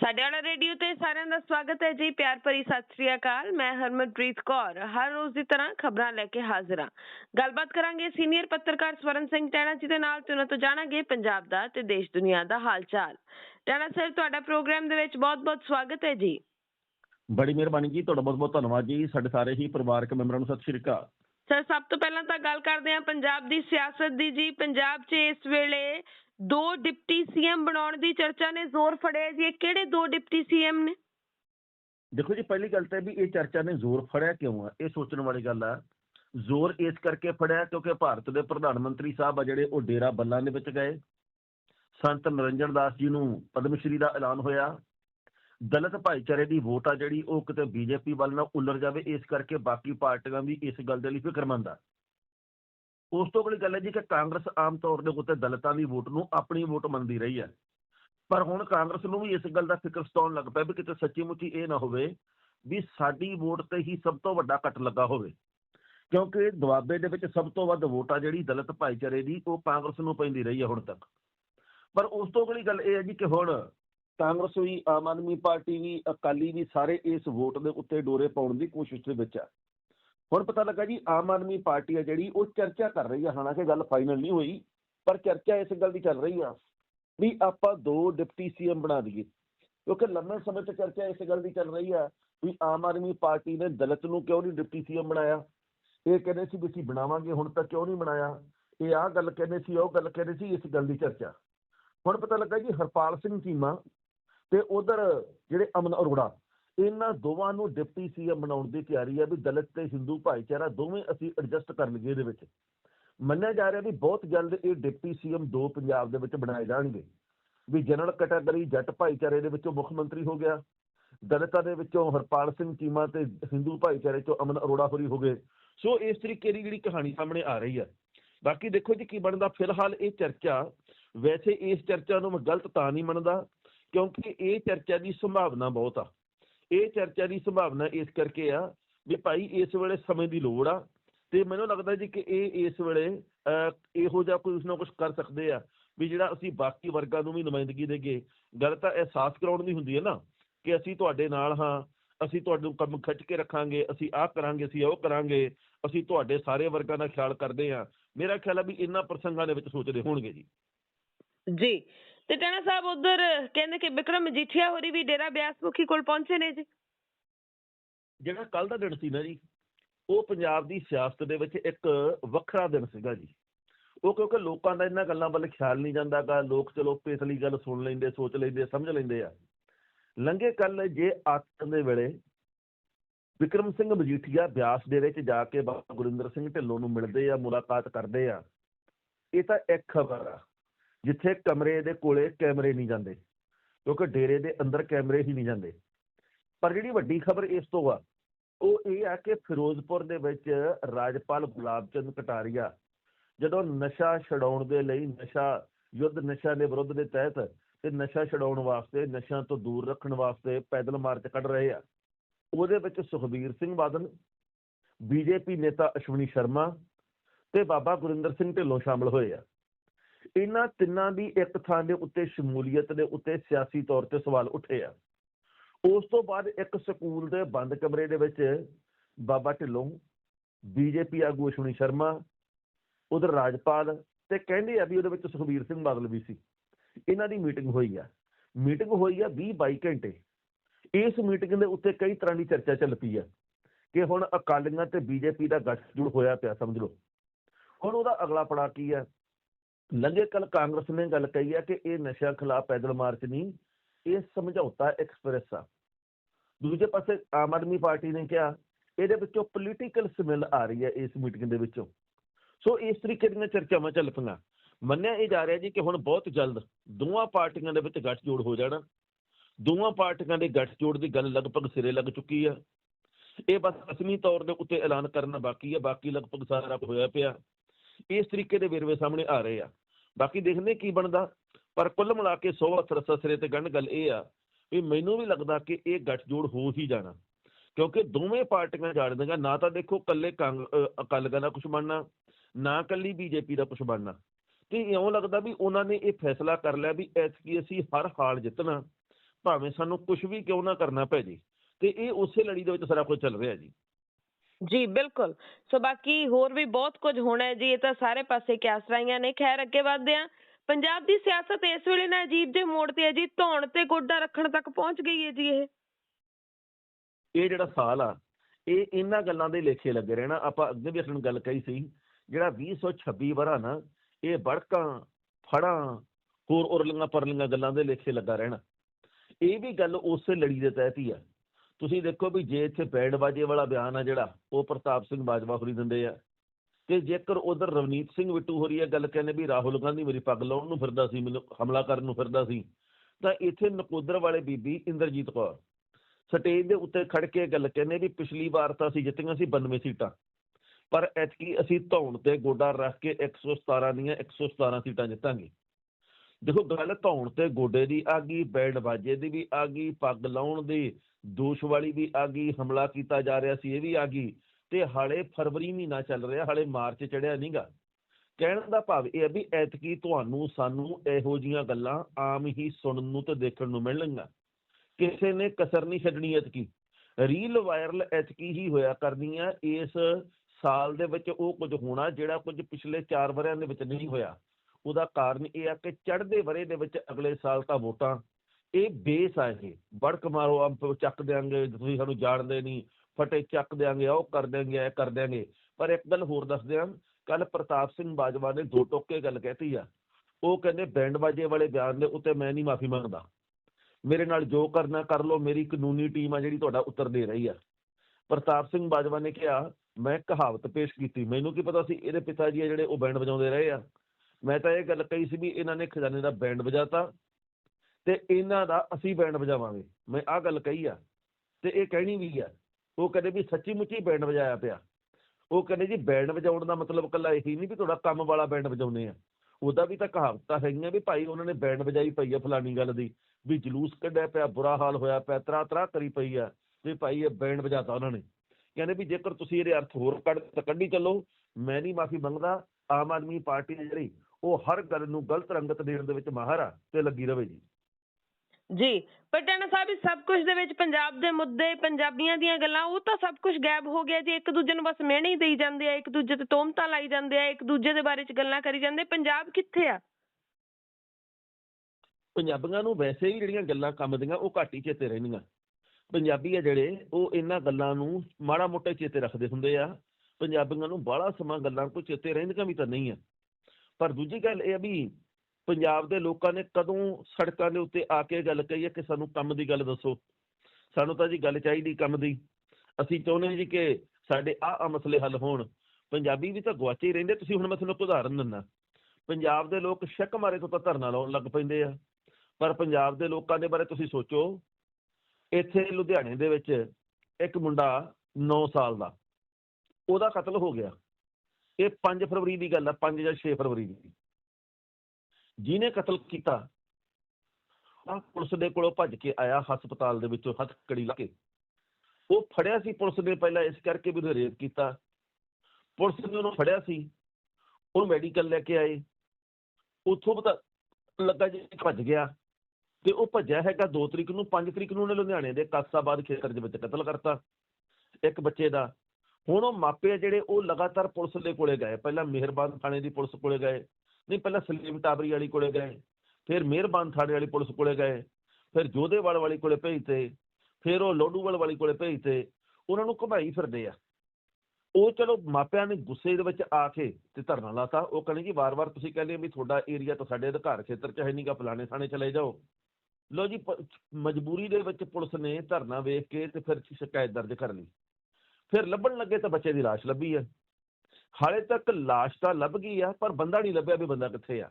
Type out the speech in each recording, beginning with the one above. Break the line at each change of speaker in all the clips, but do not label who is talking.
ਸਾਡੇ ਵਾਲਾ ਰੇਡੀਓ ਤੇ ਸਾਰਿਆਂ ਦਾ ਸਵਾਗਤ ਹੈ ਜੀ ਪਿਆਰ ਭਰੀ ਸਤਿ ਸ੍ਰੀ ਅਕਾਲ। ਮੈਂ ਹਰਮਨਪ੍ਰੀਤ ਕੌਰ ਹਰ ਰੋਜ਼ ਦੀ ਤਰ੍ਹਾਂ ਖਬਰਾਂ ਲੈ ਕੇ ਹਾਜ਼ਰ ਹਾਂ। ਗੱਲਬਾਤ ਕਰਾਂਗੇ ਸੀਨੀਅਰ ਪੱਤਰਕਾਰ ਸਵਰਨ ਸਿੰਘ ਟੈਣਾ ਜੀ ਦੇ ਨਾਲ ਤੇ ਉਹਨਾਂ ਤੋਂ ਜਾਣਾਂਗੇ ਪੰਜਾਬ ਦਾ ਤੇ ਦੇਸ਼ ਦੁਨੀਆ ਦਾ ਹਾਲ ਚਾਲ ਟੈਣਾ ਸਰ ਤੁਹਾਡਾ ਪ੍ਰੋਗਰਾਮ ਦੇ ਵਿੱਚ ਬਹੁਤ-ਬਹੁਤ ਸਵਾਗਤ ਹੈ ਜੀ।
ਬੜੀ ਮਿਹਰਬਾਨੀ ਜੀ ਤੁਹਾਡਾ ਬਹੁਤ ਬਹੁਤ ਧੰਨਵਾਦ ਜੀ ਸਾਡੇ ਸਾਰੇ ਹੀ ਪਰਿਵਾਰਕ ਮੈਂਬਰਾਂ ਨੂੰ ਸਤਿ ਸ਼੍ਰੀ ਅਕਾਲ।
ਸਰ ਸਭ ਤੋਂ ਪਹਿਲਾਂ ਤਾਂ ਗੱਲ ਕਰਦੇ ਹਾਂ ਪੰਜਾਬ ਦੀ ਸਿਆਸਤ ਦੀ ਜੀ। ਪੰਜਾਬ 'ਚ ਇਸ ਵੇਲੇ ਦੋ ਡਿਪਟੀ ਸੀਐਮ ਬਣਾਉਣ ਦੀ ਚਰਚਾ ਨੇ, ਜ਼ੋਰ ਫੜਿਆ ਜੀ, ਇਹ ਕਿਹੜੇ ਦੋ ਡਿਪਟੀ ਸੀਐਮ ਨੇ?
ਦੇਖੋ ਜੀ, ਪਹਿਲੀ ਗੱਲ ਤਾਂ ਵੀ ਇਹ ਚਰਚਾ ਨੇ ਜ਼ੋਰ ਫੜਿਆ ਕਿਉਂ ਆ? ਇਹ ਸੋਚਣ ਵਾਲੀ ਗੱਲ ਆ। ਜ਼ੋਰ ਇਸ ਕਰਕੇ ਫੜਿਆ ਕਿਉਂਕਿ ਭਾਰਤ ਦੇ ਪ੍ਰਧਾਨ ਮੰਤਰੀ ਸਾਹਿਬ ਆ ਜਿਹੜੇ ਉਹ ਡੇਰਾ ਬੱਲਾਂ ਦੇ ਵਿੱਚ ਗਏ। ਸੰਤ ਨਰਿੰਦਰ ਦਾਸ ਜੀ ਨੂੰ ਪਦਮ ਸ਼੍ਰੀ ਦਾ ਐਲਾਨ ਹੋਇਆ। ਦਲਿਤ ਭਾਈਚਾਰੇ ਦੀ ਵੋਟ ਆ ਜਿਹੜੀ, ਉਹ ਕਿਤੇ ਬੀਜੇਪੀ ਵੱਲ ਨਾ ਉਲਰ ਜਾਵੇ, ਇਸ ਕਰਕੇ ਬਾਕੀ ਪਾਰਟੀਆਂ ਵੀ ਇਸ ਗੱਲ ਦੇ ਲਈ ਫਿਕਰਮੰਦ ਆ। ਉਸ ਤੋਂ ਅਗਲੀ ਗੱਲ ਹੈ ਜੀ ਕਿ ਕਾਂਗਰਸ ਆਮ ਤੌਰ ਦੇ ਉੱਤੇ ਦਲਿਤਾਂ ਦੀ ਵੋਟ ਨੂੰ ਆਪਣੀ ਵੋਟ ਮੰਨਦੀ ਰਹੀ ਹੈ। ਪਰ ਹੁਣ ਕਾਂਗਰਸ ਨੂੰ ਵੀ ਇਸ ਗੱਲ ਦਾ ਫਿਕਰ ਸਤਾਉਣ ਲੱਗ ਪਿਆ ਵੀ ਕਿਤੇ ਸੱਚੀ ਮੁੱਚੀ ਇਹ ਨਾ ਹੋਵੇ ਵੀ ਸਾਡੀ ਵੋਟ ਤੇ ਹੀ ਸਭ ਤੋਂ ਵੱਡਾ ਕੱਟ ਲੱਗਾ ਹੋਵੇ। ਕਿਉਂਕਿ ਦੁਆਬੇ ਦੇ ਵਿੱਚ ਸਭ ਤੋਂ ਵੱਧ ਵੋਟ ਆ ਜਿਹੜੀ ਦਲਿਤ ਭਾਈਚਾਰੇ ਦੀ ਉਹ ਕਾਂਗਰਸ ਨੂੰ ਪੈਂਦੀ ਰਹੀ ਹੈ ਹੁਣ ਤੱਕ। ਪਰ ਉਸ ਤੋਂ ਅਗਲੀ ਗੱਲ ਇਹ ਹੈ ਜੀ ਕਿ ਹੁਣ ਕਾਂਗਰਸ ਵੀ, ਆਮ ਆਦਮੀ ਪਾਰਟੀ ਵੀ, ਅਕਾਲੀ ਵੀ ਸਾਰੇ ਇਸ ਵੋਟ ਦੇ ਉੱਤੇ ਡੋਰੇ ਪਾਉਣ ਦੀ ਕੋਸ਼ਿਸ਼ ਦੇ ਵਿੱਚ ਆ। ਹੁਣ ਪਤਾ ਲੱਗਾ ਜੀ, ਆਮ ਆਦਮੀ ਪਾਰਟੀ ਆ ਜਿਹੜੀ, ਉਹ ਚਰਚਾ ਕਰ ਰਹੀ ਆ, ਹਾਲਾਂਕਿ ਗੱਲ ਫਾਈਨਲ ਨਹੀਂ ਹੋਈ, ਪਰ ਚਰਚਾ ਇਸ ਗੱਲ ਦੀ ਚੱਲ ਰਹੀ ਆ ਵੀ ਆਪਾਂ ਦੋ ਡਿਪਟੀ ਸੀਐਮ ਬਣਾ ਦਈਏ। ਕਿਉਂਕਿ ਲੰਮੇ ਸਮੇਂ ਤੋਂ ਚਰਚਾ ਇਸ ਗੱਲ ਦੀ ਚੱਲ ਰਹੀ ਆ ਵੀ ਆਮ ਆਦਮੀ ਪਾਰਟੀ ਨੇ ਦਲਿਤ ਨੂੰ ਕਿਉਂ ਨਹੀਂ ਡਿਪਟੀ ਸੀਐਮ ਬਣਾਇਆ? ਇਹ ਕਹਿੰਦੇ ਸੀ ਵੀ ਅਸੀਂ ਬਣਾਵਾਂਗੇ, ਹੁਣ ਤੱਕ ਕਿਉਂ ਨਹੀਂ ਬਣਾਇਆ? ਇਹ ਆਹ ਗੱਲ ਕਹਿੰਦੇ ਸੀ, ਉਹ ਗੱਲ ਕਹਿੰਦੇ ਸੀ, ਇਸ ਗੱਲ ਦੀ ਚਰਚਾ। ਹੁਣ ਪਤਾ ਲੱਗਾ ਜੀ, ਹਰਪਾਲ ਸਿੰਘ ਚੀਮਾ ਤੇ ਉਧਰ ਜਿਹੜੇ ਅਮਨ ਅਰੋੜਾ ਇਹਨਾਂ ਦੋਵਾਂ ਨੂੰ ਡਿਪਟੀ ਸੀਐਮ ਬਣਾਉਣ ਦੀ ਤਿਆਰੀ ਹੈ ਵੀ ਦਲਿਤ ਤੇ ਹਿੰਦੂ ਭਾਈਚਾਰਾ ਦੋਵੇਂ ਅਸੀਂ ਐਡਜਸਟ ਕਰ ਲਈਏ ਇਹਦੇ ਵਿੱਚ। ਮੰਨਿਆ ਜਾ ਰਿਹਾ ਵੀ ਬਹੁਤ ਜਲਦ ਇਹ ਡਿਪਟੀ ਸੀਐਮ ਦੋ ਪੰਜਾਬ ਦੇ ਵਿੱਚ ਬਣਾਏ ਜਾਣਗੇ। ਵੀ ਜਨਰਲ ਕੈਟਾਗਰੀ ਜੱਟ ਭਾਈਚਾਰੇ ਦੇ ਵਿੱਚੋਂ ਮੁੱਖ ਮੰਤਰੀ ਹੋ ਗਿਆ, ਦਲਿਤਾਂ ਦੇ ਵਿੱਚੋਂ ਹਰਪਾਲ ਸਿੰਘ ਚੀਮਾ ਤੇ ਹਿੰਦੂ ਭਾਈਚਾਰੇ ਚੋਂ ਅਮਨ ਅਰੋੜਾ ਹੋਰੀ ਹੋ ਗਏ। ਸੋ ਇਸ ਤਰੀਕੇ ਦੀ ਜਿਹੜੀ ਕਹਾਣੀ ਸਾਹਮਣੇ ਆ ਰਹੀ ਹੈ ਬਾਕੀ ਦੇਖੋ ਜੀ ਕੀ ਬਣਦਾ, ਫਿਲਹਾਲ ਇਹ ਚਰਚਾ, ਵੈਸੇ ਇਸ ਚਰਚਾ ਨੂੰ ਮੈਂ ਗਲਤ ਤਾਂ ਨਹੀਂ ਮੰਨਦਾ, ਕਿਉਂਕਿ ਇਹ ਚਰਚਾ ਦੀ ਸੰਭਾਵਨਾ ਬਹੁਤ ਆ। ਇਹ ਚਰਚਾ ਦੀ ਸੰਭਾਵਨਾ ਇਸ ਕਰਕੇ ਆ ਵੀ ਭਾਈ ਇਸ ਵੇਲੇ ਸਮੇਂ ਦੀ ਲੋੜ ਆ ਤੇ ਮੈਨੂੰ ਲੱਗਦਾ ਜੀ ਕਿ ਇਹ ਇਸ ਵੇਲੇ ਅਹ, ਇਹੋ ਜਿਹਾ ਕੋਈ ਉਸ ਨਾਲ ਕੁਝ ਕਰ ਸਕਦੇ ਆ ਵੀ ਜਿਹੜਾ ਅਸੀਂ ਬਾਕੀ ਵਰਗਾਂ ਨੂੰ ਵੀ ਨੁਮਾਇੰਦਗੀ ਦੇਗੇ ਗੱਲ ਤਾਂ ਅਹਿਸਾਸ ਕਰਾਉਣ ਦੀ ਹੁੰਦੀ ਹੈ ਨਾ ਕਿ ਅਸੀਂ ਤੁਹਾਡੇ ਨਾਲ ਹਾਂ ਅਸੀਂ ਤੁਹਾਨੂੰ ਕੰਮ ਖਿੱਚ ਕੇ ਰੱਖਾਂਗੇ ਅਸੀਂ ਆਹ ਕਰਾਂਗੇ ਅਸੀਂ ਉਹ ਕਰਾਂਗੇ ਅਸੀਂ ਤੁਹਾਡੇ ਸਾਰੇ ਵਰਗਾਂ ਦਾ ਖਿਆਲ ਕਰਦੇ ਆ ਮੇਰਾ ਖਿਆਲ ਆ ਵੀ ਇਹਨਾਂ ਪ੍ਰਸੰਗਾਂ ਦੇ ਵਿੱਚ ਸੋਚਦੇ ਹੋਣਗੇ ਜੀ।
ਜੀ ਤੇ ਟੈਣਾ ਸਾਹਿਬ ਉਧਰ ਕਹਿੰਦੇ ਕਿ ਵਿਕਰਮ ਮਜੀਠੀਆ ਹੋਰੀ ਵੀ ਡੇਰਾ ਬਿਆਸ ਮੁਖੀ ਕੋਲ ਪਹੁੰਚੇ ਨੇ ਜੀ।
ਜਿਹੜਾ ਕੱਲ ਦਾ ਦਿਨ ਸੀ ਨਾ ਜੀ, ਉਹ ਪੰਜਾਬ ਦੀ ਸਿਆਸਤ ਦੇ ਵਿੱਚ ਇੱਕ ਵੱਖਰਾ ਦਿਨ ਸੀਗਾ ਜੀ। ਉਹ ਕਿਉਂਕਿ ਲੋਕਾਂ ਦਾ ਇਹਨਾਂ ਗੱਲਾਂ ਵੱਲ ਖਿਆਲ ਨਹੀਂ ਜਾਂਦਾਗਾ ਲੋਕ ਚਲੋ ਪੇਤਲੀ ਗੱਲ ਸੁਣ ਲੈਂਦੇ, ਸੋਚ ਲੈਂਦੇ, ਸਮਝ ਲੈਂਦੇ ਆ। ਲੰਘੇ ਕੱਲ ਜੇ ਆਤਨ ਦੇ ਵੇਲੇ ਵਿਕਰਮ ਸਿੰਘ ਮਜੀਠੀਆ ਬਿਆਸ ਡੇਰੇ 'ਚ ਜਾ ਕੇ ਬਾਬਾ ਗੁਰਿੰਦਰ ਸਿੰਘ ਢਿੱਲੋਂ ਨੂੰ ਮਿਲਦੇ ਆ, ਮੁਲਾਕਾਤ ਕਰਦੇ ਆ। ਇਹ ਤਾਂ ਇੱਕ ਖਬਰ ਆ। ਜਿੱਥੇ ਕਮਰੇ ਦੇ ਕੋਲੇ ਕੈਮਰੇ ਨਹੀਂ ਜਾਂਦੇ, ਕਿਉਂਕਿ ਡੇਰੇ ਦੇ ਅੰਦਰ ਕੈਮਰੇ ਹੀ ਨਹੀਂ ਜਾਂਦੇ। ਪਰ ਜਿਹੜੀ ਵੱਡੀ ਖਬਰ ਇਸ ਤੋਂ ਆ, ਉਹ ਇਹ ਆ ਕਿ ਫਿਰੋਜ਼ਪੁਰ ਦੇ ਵਿੱਚ ਰਾਜਪਾਲ ਗੁਲਾਬ ਚੰਦ ਕਟਾਰੀਆ ਜਦੋਂ ਨਸ਼ਾ ਛਡਾਉਣ ਦੇ ਲਈ ਨਸ਼ਾ, ਯੁੱਧ ਨਸ਼ਾ ਦੇ ਵਿਰੁੱਧ ਦੇ ਤਹਿਤ ਤੇ ਨਸ਼ਾ ਛਡਾਉਣ ਵਾਸਤੇ, ਨਸ਼ਿਆਂ ਤੋਂ ਦੂਰ ਰੱਖਣ ਵਾਸਤੇ ਪੈਦਲ ਮਾਰਚ ਕੱਢ ਰਹੇ ਆ, ਉਹਦੇ ਵਿੱਚ ਸੁਖਬੀਰ ਸਿੰਘ ਬਾਦਲ, ਬੀਜੇਪੀ ਨੇਤਾ ਅਸ਼ਵਨੀ ਸ਼ਰਮਾ ਤੇ ਬਾਬਾ ਗੁਰਿੰਦਰ ਸਿੰਘ ਢਿੱਲੋਂ ਸ਼ਾਮਲ ਹੋਏ ਆ। ਇਹਨਾਂ ਤਿੰਨਾਂ ਦੀ ਇੱਕ ਥਾਂ ਦੇ ਉੱਤੇ ਸ਼ਮੂਲੀਅਤ ਦੇ ਉੱਤੇ ਸਿਆਸੀ ਤੌਰ ਤੇ ਸਵਾਲ ਉੱਠੇ ਆ। ਉਸ ਤੋਂ ਬਾਅਦ ਇੱਕ ਸਕੂਲ ਦੇ ਬੰਦ ਕਮਰੇ ਦੇ ਵਿੱਚ ਬਾਬਾ ਢਿੱਲੋਂ, ਬੀਜੇਪੀ ਆਗੂ ਅਸ਼ਵਨੀ ਸ਼ਰਮਾ, ਉਧਰ ਰਾਜਪਾਲ ਤੇ ਕਹਿੰਦੇ ਆ ਵੀ ਉਹਦੇ ਵਿੱਚ ਸੁਖਬੀਰ ਸਿੰਘ ਬਾਦਲ ਵੀ ਸੀ। ਇਹਨਾਂ ਦੀ ਮੀਟਿੰਗ ਹੋਈ ਆ। ਮੀਟਿੰਗ ਹੋਈ ਆ 20 22 ਘੰਟੇ। ਇਸ ਮੀਟਿੰਗ ਦੇ ਉੱਤੇ ਕਈ ਤਰ੍ਹਾਂ ਦੀ ਚਰਚਾ ਚੱਲ ਪਈ ਆ ਕਿ ਹੁਣ ਅਕਾਲੀਆਂ ਤੇ ਬੀਜੇਪੀ ਦਾ ਗੱਠਜੋੜ ਹੋਇਆ ਪਿਆ, ਸਮਝ ਲਓ। ਹੁਣ ਉਹਦਾ ਅਗਲਾ ਪੜਾ ਕੀ ਆ? ਲੰਘੇ ਕੱਲ ਕਾਂਗਰਸ ਨੇ ਗੱਲ ਕਹੀ ਹੈ ਕਿ ਇਹ ਨਸ਼ਿਆਂ ਖਿਲਾਫ ਪੈਦਲ ਮਾਰਚ ਨਹੀਂ, ਇਹ ਸਮਝੌਤਾ ਐਕਸਪ੍ਰੈਸ ਆ। ਦੂਜੇ ਪਾਸੇ ਆਮ ਆਦਮੀ ਪਾਰਟੀ ਨੇ ਕਿਹਾ, ਇਹਦੇ ਵਿੱਚੋਂ ਪੋਲੀਟੀਕਲ ਸਮੈਲ ਆ ਰਹੀ ਹੈ ਇਸ ਮੀਟਿੰਗ ਦੇ ਵਿੱਚੋਂ। ਸੋ ਇਸ ਤਰੀਕੇ ਦੀਆਂ ਚਰਚਾਵਾਂ ਚੱਲ ਪਈਆਂ। ਮੰਨਿਆ ਇਹ ਜਾ ਰਿਹਾ ਜੀ ਕਿ ਹੁਣ ਬਹੁਤ ਜਲਦ ਦੋਵਾਂ ਪਾਰਟੀਆਂ ਦੇ ਵਿੱਚ ਗੱਠਜੋੜ ਹੋ ਜਾਣਾ। ਦੋਵਾਂ ਪਾਰਟੀਆਂ ਦੇ ਗੱਠਜੋੜ ਦੀ ਗੱਲ ਲਗਭਗ ਸਿਰੇ ਲੱਗ ਚੁੱਕੀ ਆ। ਇਹ ਬਸ ਰਸਮੀ ਤੌਰ ਦੇ ਉੱਤੇ ਐਲਾਨ ਕਰਨਾ ਬਾਕੀ ਹੈ ਬਾਕੀ ਲਗਭਗ ਸਾਰਾ ਹੋਇਆ ਪਿਆ। ਇਸ ਤਰੀਕੇ ਦੇ ਵੇਰਵੇ ਸਾਹਮਣੇ ਆ ਰਹੇ ਆ। ਬਾਕੀ ਦੇਖਦੇ ਕੀ ਬਣਦਾ। ਪਰ ਕੁੱਲ ਮਿਲਾ ਕੇ 100 ਅਸਰ ਤੇ ਗੰਢ ਗੱਲ ਇਹ ਆ ਵੀ ਮੈਨੂੰ ਵੀ ਲੱਗਦਾ ਕਿ ਇਹ ਗੱਠਜੋੜ ਹੋ ਹੀ ਜਾਣਾ। ਕਿਉਂਕਿ ਦੋਵੇਂ ਪਾਰਟੀਆਂ ਜਾਣਦੀਆਂ ਨਾ ਤਾਂ ਦੇਖੋ ਕੱਲੇ ਅਕਾਲੀਆਂ ਦਾ ਕੁਝ ਬਣਨਾ, ਨਾ ਕੱਲੀ ਬੀਜੇਪੀ ਦਾ ਕੁਝ ਬਣਨਾ। ਤੇ ਇਉਂ ਲੱਗਦਾ ਵੀ ਉਹਨਾਂ ਨੇ ਇਹ ਫੈਸਲਾ ਕਰ ਲਿਆ ਵੀ ਐਤਕੀ ਅਸੀਂ ਹਰ ਹਾਲ ਜਿੱਤਣਾ, ਭਾਵੇਂ ਸਾਨੂੰ ਕੁਝ ਵੀ ਕਿਉਂ ਨਾ ਕਰਨਾ ਪੈ ਜੇ। ਤੇ ਇਹ ਉਸੇ ਲੜੀ ਦੇ ਵਿੱਚ ਸਾਰਾ ਕੁਝ ਚੱਲ ਰਿਹਾ ਜੀ।
ਜੀ, ਬਿਲਕੁਲ। ਸੋ ਬਾਕੀ ਹੋਰ ਵੀ ਬਹੁਤ ਕੁਝ ਹੋਣਾ ਹੈ ਜੀ, ਇਹ ਤਾਂ ਸਾਰੇ ਪਾਸੇ ਕਿਆਸ ਨੇ। ਖੈਰ, ਅੱਗੇ ਵਧਦੇ ਹਾਂ। ਪੰਜਾਬ ਦੀ ਸਿਆਸਤ ਇਸ ਵੇਲੇ ਨਾ ਅਜੀਬ ਜਿਹੇ ਮੋੜ ਤੇ ਹੈ ਜੀ, ਧੌਣ ਤੇ ਗੋਡਾ ਰੱਖਣ ਤੱਕ ਪਹੁੰਚ ਗਈ ਹੈ ਜੀ ਇਹ।
ਇਹ ਜਿਹੜਾ ਸਾਲ ਆ, ਇਹ ਇਹਨਾਂ ਗੱਲਾਂ ਦੇ ਲੇਖੇ ਲੱਗੇ ਰਹਿਣਾ ਆਪਾਂ ਅੱਗੇ ਵੀ ਅਸਲ ਗੱਲ ਕਹੀ ਸੀ, ਜਿਹੜਾ 2026 ਵਰਾ ਨਾ, ਇਹ ਬੜਕਾਂ ਫੜਾਂ, ਹੋਰ ਉਰਲੀਆਂ ਪਰਲੀਆਂ ਗੱਲਾਂ ਦੇ ਲੇਖੇ ਲੱਗਾ ਰਹਿਣਾ। ਇਹ ਵੀ ਗੱਲ ਉਸੇ ਲੜੀ ਦੇ ਤਹਿਤ ਹੀ ਆ। ਤੁਸੀਂ ਦੇਖੋ ਵੀ ਜੇ ਇੱਥੇ ਬੈਂਡ ਬਾਜੇ ਵਾਲਾ ਬਿਆਨ ਆ ਜਿਹੜਾ, ਉਹ ਪ੍ਰਤਾਪ ਸਿੰਘ ਬਾਜਵਾ ਹੋਰੀ ਦਿੰਦੇ ਆ। ਤੇ ਜੇਕਰ ਉਧਰ ਰਵਨੀਤ ਸਿੰਘ ਵਿਟੂ ਹੋਰੀ ਇਹ ਗੱਲ ਕਹਿੰਦੇ ਵੀ ਰਾਹੁਲ ਗਾਂਧੀ ਮੇਰੀ ਪੱਗ ਲਾਉਣ ਨੂੰ ਫਿਰਦਾ ਸੀ, ਮੈਨੂੰ ਹਮਲਾ ਕਰਨ ਨੂੰ ਫਿਰਦਾ ਸੀ, ਤਾਂ ਇੱਥੇ ਨਕੋਦਰ ਵਾਲੇ ਬੀਬੀ ਇੰਦਰਜੀਤ ਕੌਰ ਸਟੇਜ ਦੇ ਉੱਤੇ ਖੜ ਕੇ ਗੱਲ ਕਹਿੰਦੇ ਵੀ ਪਿਛਲੀ ਵਾਰ ਤਾਂ ਅਸੀਂ ਜਿੱਤੀਆਂ ਸੀ 92 ਸੀਟਾਂ, ਪਰ ਐਤਕੀ ਅਸੀਂ ਧੌਣ ਤੇ ਗੋਡਾ ਰੱਖ ਕੇ 117 ਦੀਆਂ 117 ਸੀਟਾਂ ਜਿੱਤਾਂਗੇ। ਦੇਖੋ ਗੱਲ ਧੌਣ ਤੇ ਗੋਡੇ ਦੀ ਆ ਗਈ ਬੈਂਡ ਬਾਜੇ ਦੀ ਵੀ ਆ ਗਈ, ਪੱਗ ਲਾਉਣ ਦੀ ਦੋਸ਼ ਵਾਲੀ ਵੀ ਆ ਗਈ, ਹਮਲਾ ਕੀਤਾ ਜਾ ਰਿਹਾ ਸੀ, ਇਹ ਵੀ ਆ ਗਈ। ਤੇ ਹਾਲੇ ਫਰਵਰੀ ਮਹੀਨਾ ਚੱਲ ਰਿਹਾ, ਹਾਲੇ ਮਾਰਚ ਚੜਿਆ ਨਹੀਂਗਾ ਕਹਿਣ ਦਾ ਭਾਵ ਇਹ ਹੈ ਵੀ ਐਤਕੀ ਤੁਹਾਨੂੰ, ਸਾਨੂੰ ਇਹੋ ਜੀਆਂ ਗੱਲਾਂ ਆਮ ਹੀ ਸੁਣਨ ਨੂੰ ਤੇ ਦੇਖਣ ਨੂੰ ਮਿਲਣਗੀਆਂ ਕਿਸੇ ਨੇ ਕਸਰ ਨਹੀਂ ਛੱਡਣੀ ਐਤਕੀ। ਰੀਲ ਵਾਇਰਲ ਐਤਕੀ ਹੀ ਹੋਇਆ ਕਰਨੀਆਂ ਇਸ ਸਾਲ ਦੇ ਵਿੱਚ ਉਹ ਕੁਝ ਹੋਣਾ ਜਿਹੜਾ ਕੁਝ ਪਿਛਲੇ 4 ਵਰਿਆਂ ਦੇ ਵਿੱਚ ਨਹੀਂ ਹੋਇਆ। ਉਹਦਾ ਕਾਰਨ ਇਹ ਆ ਕਿ ਚੜ੍ਹਦੇ ਵਰੇ ਦੇ ਵਿੱਚ ਅਗਲੇ ਸਾਲ ਤਾਂ ਵੋਟਾਂ ਇਹ ਬੇਸ ਆ ਇਹ। ਬੜਕ ਮਾਰੋ, ਅੰਪ ਚੱਕ ਦਿਆਂਗੇ, ਤੁਸੀਂ ਸਾਨੂੰ ਜਾਣਦੇ ਨਹੀਂ। ਫਟੇ ਚੱਕ ਦਿਆਂਗੇ ਉਹ ਕਰ ਦਿਆਂਗੇ, ਇਹ ਕਰ ਦਿਆਂਗੇ। ਪਰ ਇੱਕ ਗੱਲ ਹੋਰ ਦੱਸ ਦਿਆਂ ਕੱਲ ਪ੍ਰਤਾਪ ਸਿੰਘ ਬਾਜਵਾ ਨੇ ਦੋ ਟੋਕੇ ਗੱਲ ਕਹਿਤੀ ਆ। ਉਹ ਕਹਿੰਦੇ ਬੈਂਡ ਬਾਜੇ ਵਾਲੇ ਬਿਆਨ ਦੇ ਉੱਤੇ ਮੈਂ ਨਹੀਂ ਮਾਫੀ ਮੰਗਦਾ। ਮੇਰੇ ਨਾਲ ਜੋ ਕਰਨਾ, ਕਰ ਲਓ। ਮੇਰੀ ਕਾਨੂੰਨੀ ਟੀਮ ਆ ਜਿਹੜੀ ਤੁਹਾਡਾ ਉੱਤਰ ਦੇ ਰਹੀ ਆ। ਪ੍ਰਤਾਪ ਸਿੰਘ ਬਾਜਵਾ ਨੇ ਕਿਹਾ, ਮੈਂ ਕਹਾਵਤ ਪੇਸ਼ ਕੀਤੀ। ਮੈਨੂੰ ਕੀ ਪਤਾ ਸੀ, ਇਹਦੇ ਪਿਤਾ ਜੀ ਆ ਜਿਹੜੇ ਉਹ ਬੈਂਡ ਵਜਾਉਂਦੇ ਰਹੇ ਆ। ਮੈਂ ਤਾਂ ਇਹ ਗੱਲ ਕਹੀ ਸੀ ਵੀ ਇਹਨਾਂ ਨੇ ਖਜ਼ਾਨੇ ਦਾ ਬੈਂਡ ਵਜਾਤਾ। ਤੇ ਇਹਨਾਂ ਦਾ ਅਸੀਂ ਬੈਂਡ ਵਜਾਵਾਂਗੇ। ਮੈਂ ਆਹ ਗੱਲ ਕਹੀ ਆ, ਤੇ ਇਹ ਕਹਿਣੀ ਵੀ ਆ, ਉਹ ਕਹਿੰਦੇ ਵੀ ਸੱਚੀ ਮੁੱਚੀ ਬੈਂਡ ਵਜਾਇਆ ਪਿਆ। ਉਹ ਕਹਿੰਦੇ ਜੀ ਬੈਂਡ ਵਜਾਉਣ ਦਾ ਮਤਲਬ ਕੱਲਾ ਇਹੀ ਨਹੀਂ ਵੀ ਤੁਹਾਡਾ ਕੰਮ ਵਾਲਾ ਬੈਂਡ ਵਜਾਉਨੇ ਆ। ਉਹਦਾ ਵੀ ਤਾਂ ਕਹਾਵਤਾਂ ਹੈਗੀਆਂ ਵੀ ਭਾਈ ਉਹਨਾਂ ਨੇ ਬੈਂਡ ਵਜਾਈ ਪਈ ਆ ਫਲਾਨੀ ਗੱਲ ਦੀ, ਵੀ ਜਲੂਸ ਕੱਢਿਆ ਪਿਆ, ਬੁਰਾ ਹਾਲ ਹੋਇਆ ਪਿਆ ਤਰਾ ਤਰਾ ਕਰੀ ਪਈ ਆ, ਵੀ ਭਾਈ ਇਹ ਬੈਂਡ ਵਜਾਤਾ ਉਹਨਾਂ ਨੇ। ਕਹਿੰਦੇ ਵੀ ਜੇਕਰ ਤੁਸੀਂ ਇਹਦੇ ਅਰਥ ਹੋਰ ਕੱਢ ਤਾਂ ਕੱਢੀ ਚੱਲੋ, ਮੈਂ ਨਹੀਂ ਮਾਫੀ ਮੰਗਦਾ, ਆਮ ਆਦਮੀ ਪਾਰਟੀ ਜਿਹੜੀ, ਉਹ ਹਰ ਗੱਲ ਨੂੰ ਗਲਤ ਰੰਗਤ ਦੇਣ ਦੇ ਵਿੱਚ ਮਾਹਰ ਆ, ਤੇ ਲੱਗੀ ਰਵੇ ਜੀ।
ਜੀ, ਪਰ ਸਾਹਿਬ ਇਸ ਸਭ ਕੁਝ ਦੇ ਵਿੱਚ ਪੰਜਾਬ ਦੇ ਮੁੱਦੇ, ਪੰਜਾਬੀਆਂ ਦੀਆਂ ਗੱਲਾਂ, ਉਹ ਤਾਂ ਸਭ ਕੁਝ ਗਾਇਬ ਹੋ ਗਿਆ ਜੀ। ਇੱਕ ਦੂਜੇ ਨੂੰ ਬਸ ਮਿਹਣੇ ਹੀ ਦੇਈ ਜਾਂਦੇ ਆ, ਇੱਕ ਦੂਜੇ ਤੇ ਤੋਮਤਾਂ ਲਾਈ ਜਾਂਦੇ ਆ, ਇੱਕ ਦੂਜੇ ਦੇ ਬਾਰੇ ਚ ਗੱਲਾਂ ਕਰੀ ਜਾਂਦੇ। ਪੰਜਾਬ ਕਿੱਥੇ ਆ?
ਪੰਜਾਬੀਆਂ ਨੂੰ ਵੈਸੇ ਵੀ ਜਿਹੜੀਆਂ ਗੱਲਾਂ ਕੰਮ ਦੀਆਂ, ਉਹ ਘੱਟ ਹੀ ਚੇਤੇ ਰਹਿੰਦੀਆਂ। ਪੰਜਾਬੀ ਆ ਜਿਹੜੇ, ਉਹ ਇਹਨਾਂ ਗੱਲਾਂ ਨੂੰ ਮਾੜਾ ਮੋਟਾ ਚੇਤੇ ਰੱਖਦੇ ਹੁੰਦੇ ਆ। ਪੰਜਾਬੀਆਂ ਨੂੰ ਬਾਹਲਾ ਸਮਾਂ ਗੱਲਾਂ ਕੋਈ ਚੇਤੇ ਰਹਿੰਦੀਆਂ ਵੀ ਤਾਂ ਨਹੀਂ ਆ। ਪਰ ਦੂਜੀ ਗੱਲ ਇਹ ਆ ਵੀ ਪੰਜਾਬ ਦੇ ਲੋਕਾਂ ਨੇ ਕਦੋਂ ਸੜਕਾਂ ਦੇ ਉੱਤੇ ਆ ਕੇ ਗੱਲ ਕਹੀ ਹੈ ਕਿ ਸਾਨੂੰ ਕੰਮ ਦੀ ਗੱਲ ਦੱਸੋ? ਸਾਨੂੰ ਤਾਂ ਜੀ ਗੱਲ ਚਾਹੀਦੀ ਕੰਮ ਦੀ। ਅਸੀਂ ਚਾਹੁੰਦੇ ਜੀ ਕਿ ਸਾਡੇ ਆਹ ਆਹ ਮਸਲੇ ਹੱਲ ਹੋਣ। ਪੰਜਾਬੀ ਵੀ ਤਾਂ ਗਵਾਚੇ ਹੀ ਰਹਿੰਦੇ। ਤੁਸੀਂ ਹੁਣ ਮੈਂ ਤੁਹਾਨੂੰ ਇੱਕ ਉਦਾਹਰਨ ਦਿੰਦਾ। ਪੰਜਾਬ ਦੇ ਲੋਕ ਸ਼ੱਕ ਮਾਰੇ ਤੋਂ ਤਾਂ ਧਰਨਾ ਲਾਉਣ ਲੱਗ ਪੈਂਦੇ ਆ। ਪਰ ਪੰਜਾਬ ਦੇ ਲੋਕਾਂ ਦੇ ਬਾਰੇ ਤੁਸੀਂ ਸੋਚੋ। ਇੱਥੇ ਲੁਧਿਆਣੇ ਦੇ ਵਿੱਚ ਇੱਕ ਮੁੰਡਾ 9 ਸਾਲ ਦਾ। ਉਹਦਾ ਕਤਲ ਹੋ ਗਿਆ। ਇਹ 5 ਫਰਵਰੀ ਦੀ ਗੱਲ ਆ 5 ਜਾਂ 6 ਫਰਵਰੀ ਦੀ। ਜਿਹਨੇ ਕਤਲ ਕੀਤਾ ਆ ਪੁਲਿਸ ਦੇ ਕੋਲੋਂ ਭੱਜ ਕੇ ਆਇਆ ਹਸਪਤਾਲ ਦੇ ਵਿੱਚੋਂ ਹੱਥ ਕੜੀ ਲਾ ਕੇ। ਉਹ ਫੜਿਆ ਸੀ ਪੁਲਿਸ ਨੇ ਪਹਿਲਾਂ ਇਸ ਕਰਕੇ ਵੀ ਉਹਨੇ ਰੇਪ ਕੀਤਾ। ਪੁਲਿਸ ਨੇ ਉਹਨੂੰ ਫੜਿਆ ਸੀ, ਉਹਨੂੰ ਮੈਡੀਕਲ ਲੈ ਕੇ ਆਏ। ਉੱਥੋਂ ਪਤਾ ਲੱਗਾ ਜੀ ਭੱਜ ਗਿਆ ਤੇ ਉਹ ਭੱਜਿਆ ਹੈਗਾ 2 ਤਰੀਕ ਨੂੰ 5 ਤਰੀਕ ਨੂੰ ਉਹਨੇ ਲੁਧਿਆਣੇ ਦੇ ਕਾਸਾਬਾਦ ਖੇਤਰ ਦੇ ਵਿੱਚ ਕਤਲ ਕਰਤਾ ਇੱਕ ਬੱਚੇ ਦਾ। ਹੁਣ ਉਹ ਮਾਪੇ ਜਿਹੜੇ, ਉਹ ਲਗਾਤਾਰ ਪੁਲਿਸ ਦੇ ਕੋਲੇ ਗਏ। ਪਹਿਲਾਂ ਮਿਹਰਬਾਨ ਥਾਣੇ ਦੀ ਪੁਲਿਸ ਕੋਲੇ ਗਏ। ਨਹੀਂ, ਪਹਿਲਾਂ ਸਲੀਮ ਟਾਬਰੀ ਵਾਲੀ ਕੋਲੇ ਗਏ, ਫਿਰ ਮਿਹਰਬਾਨ ਥਾੜੇ ਵਾਲੀ ਪੁਲਿਸ ਕੋਲੇ ਗਏ, ਫਿਰ ਜੋਧੇਵਾਲ ਵਾਲੀ ਕੋਲੇ ਭੇਜਤੇ, ਫਿਰ ਉਹ ਲੋਡੂਵਾਲ ਵਾਲੀ ਕੋਲੇ ਭੇਜਤੇ, ਉਹਨਾਂ ਨੂੰ ਘੁਮਾਈ ਫਿਰਦੇ ਆ। ਉਹ ਚਲੋ ਮਾਪਿਆਂ ਨੇ ਗੁੱਸੇ ਦੇ ਵਿੱਚ ਆ ਕੇ ਤੇ ਧਰਨਾ ਲਾਤਾ, ਉਹ ਕਹਿੰਦੇ ਜੀ ਵਾਰ-ਵਾਰ ਤੁਸੀਂ ਕਹਿੰਦੇ ਵੀ ਤੁਹਾਡਾ ਏਰੀਆ ਤਾਂ ਸਾਡੇ ਅਧਿਕਾਰ ਖੇਤਰ 'ਚ ਹੈ ਨਹੀਂਗਾ ਫਲਾਣੇ ਥਾਣੇ ਚਲੇ ਜਾਓ। ਲੋ ਜੀ, ਪ- ਮਜਬੂਰੀ ਦੇ ਵਿੱਚ ਪੁਲਿਸ ਨੇ ਧਰਨਾ ਵੇਖ ਕੇ ਤੇ ਫਿਰ ਸ਼ਿਕਾਇਤ ਦਰਜ ਕਰ ਲਈ। ਫਿਰ ਲੱਭਣ ਲੱਗੇ ਤਾਂ ਬੱਚੇ ਦੀ ਲਾਸ਼ ਲੱਭੀ ਹੈ ਹਾਲੇ ਤੱਕ ਲਾਸ਼ ਤਾਂ ਲੱਭ ਗਈ ਆ, ਪਰ ਬੰਦਾ ਨਹੀਂ ਲੱਭਿਆ ਵੀ ਬੰਦਾ ਕਿੱਥੇ ਆ।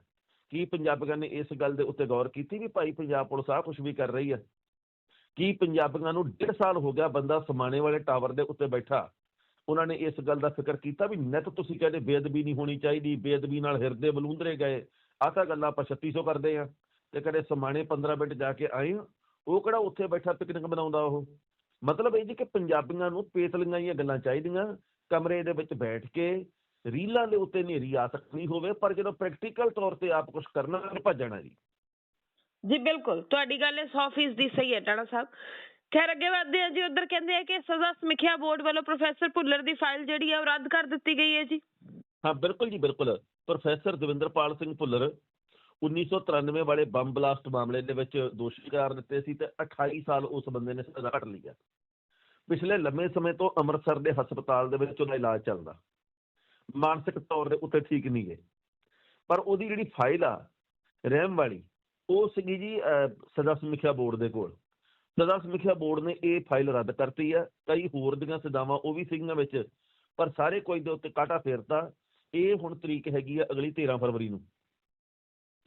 ਕੀ ਪੰਜਾਬੀਆਂ ਨੇ ਇਸ ਗੱਲ ਦੇ ਉੱਤੇ ਗੌਰ ਕੀਤੀ ਵੀ ਭਾਈ ਪੰਜਾਬ ਪੁਲਿਸ ਆ ਕੁਝ ਵੀ ਕਰ ਰਹੀ ਹੈ ਕੀ ਪੰਜਾਬੀਆਂ ਨੂੰ ਡੇਢ ਸਾਲ ਹੋ ਗਿਆ ਬੰਦਾ ਸਮਾਣੇ ਵਾਲੇ ਟਾਵਰ ਦੇ ਉੱਤੇ ਬੈਠਾ? ਉਹਨਾਂ ਨੇ ਇਸ ਗੱਲ ਦਾ ਫਿਕਰ ਕੀਤਾ ਵੀ ਨਿਤ ਤੁਸੀਂ ਕਹਿੰਦੇ ਬੇਅਦਬੀ ਨਹੀਂ ਹੋਣੀ ਚਾਹੀਦੀ, ਬੇਅਦਬੀ ਨਾਲ ਹਿਰਦੇ ਬਲੂੰਦਰੇ ਗਏ। ਆਹ ਤਾਂ ਗੱਲਾਂ ਆਪਾਂ 3600 ਕਰਦੇ ਆ। ਤੇ ਕਦੇ ਸਮਾਣੇ 15 ਮਿੰਟ ਜਾ ਕੇ ਆਏ ਉਹ ਕਿਹੜਾ ਉੱਥੇ ਬੈਠਾ ਪਿਕਨਿਕ ਬਣਾਉਂਦਾ ਉਹ? ਮਤਲਬ ਇਹ ਜੀ ਕਿ ਪੰਜਾਬੀਆਂ ਨੂੰ ਪੇਤਲੀਆਂ ਹੀ ਗੱਲਾਂ ਚਾਹੀਦੀਆਂ ਕਮਰੇ ਦੇ ਵਿੱਚ ਬੈਠ ਕੇ ਰੀਲਾਂ ਦੇ ਉੱਤੇ ਨੇਰੀ ਆ ਸਕਦੀ ਹੋਵੇ ਪਰ ਜਦੋਂ ਪ੍ਰੈਕਟੀਕਲ ਤੌਰ ਤੇ ਆਪ ਕੁਝ ਕਰਨਾ ਭੱਜਣਾ ਜੀ।
ਜੀ ਬਿਲਕੁਲ। ਤੁਹਾਡੀ ਗੱਲ ਇਹ 100% ਦੀ ਸਹੀ ਹੈ ਟਾਣਾ ਸਾਹਿਬ। ਖੈਰ ਅੱਗੇ ਵਧਦੇ ਹਾਂ ਜੀ। ਉਧਰ ਕਹਿੰਦੇ ਆ ਕਿ ਸਜ਼ਾ ਸਮੀਖਿਆ ਬੋਰਡ ਵੱਲੋਂ ਪ੍ਰੋਫੈਸਰ ਭੁੱਲਰ ਦੀ ਫਾਈਲ ਜਿਹੜੀ ਹੈ ਉਹ ਰੱਦ ਕਰ ਦਿੱਤੀ ਗਈ ਹੈ ਜੀ।
ਹਾਂ ਬਿਲਕੁਲ ਜੀ ਬਿਲਕੁਲ। ਪ੍ਰੋਫੈਸਰ ਦਵਿੰਦਰਪਾਲ ਸਿੰਘ ਭੁੱਲਰ 1993 ਵਾਲੇ ਬੰਬ ਬਲਾਸਟ ਮਾਮਲੇ ਦੇ ਵਿੱਚ ਦੋਸ਼ੀ ਕਰਾਰ ਦਿੱਤੇ ਸੀ ਤੇ 28 ਸਾਲ ਉਸ ਬੰਦੇ ਨੇ ਸਜ਼ਾ ਕੱਟ ਲਈ ਹੈ। ਪਿਛਲੇ ਲੰਮੇ ਸਮੇਂ ਤੋਂ ਅੰਮ੍ਰਿਤਸਰ ਦੇ ਹਸਪਤਾਲ ਦੇ ਵਿੱਚ ਉਹਦਾ ਇਲਾਜ ਚੱਲਦਾ। ਮਾਨਸਿਕ ਤੌਰ ਦੇ ਉੱਤੇ ਠੀਕ ਨਹੀਂ ਗਏ ਪਰ ਉਹਦੀ ਜਿਹੜੀ ਫਾਈਲ ਆ ਰਹਿਮ ਵਾਲੀ ਉਹ ਸੀਗੀ ਜੀ ਅਹ, ਸਜ਼ਾ ਸਮੀਖਿਆ ਬੋਰਡ ਦੇ ਕੋਲ। ਸਜ਼ਾ ਸਮੀਖਿਆ ਬੋਰਡ ਨੇ ਇਹ ਫਾਈਲ ਰੱਦ ਕਰਤੀ ਆ। ਕਈ ਹੋਰ ਦੀਆਂ ਸਜ਼ਾਵਾਂ ਉਹ ਵੀ ਸੀਗੀਆਂ ਵਿੱਚ ਪਰ ਸਾਰੇ ਕੋਈ ਦੇ ਉੱਤੇ ਕਾਟਾ ਫੇਰਤਾ। ਇਹ ਹੁਣ ਤਰੀਕ ਹੈਗੀ ਆ ਅਗਲੀ 13 ਫਰਵਰੀ ਨੂੰ।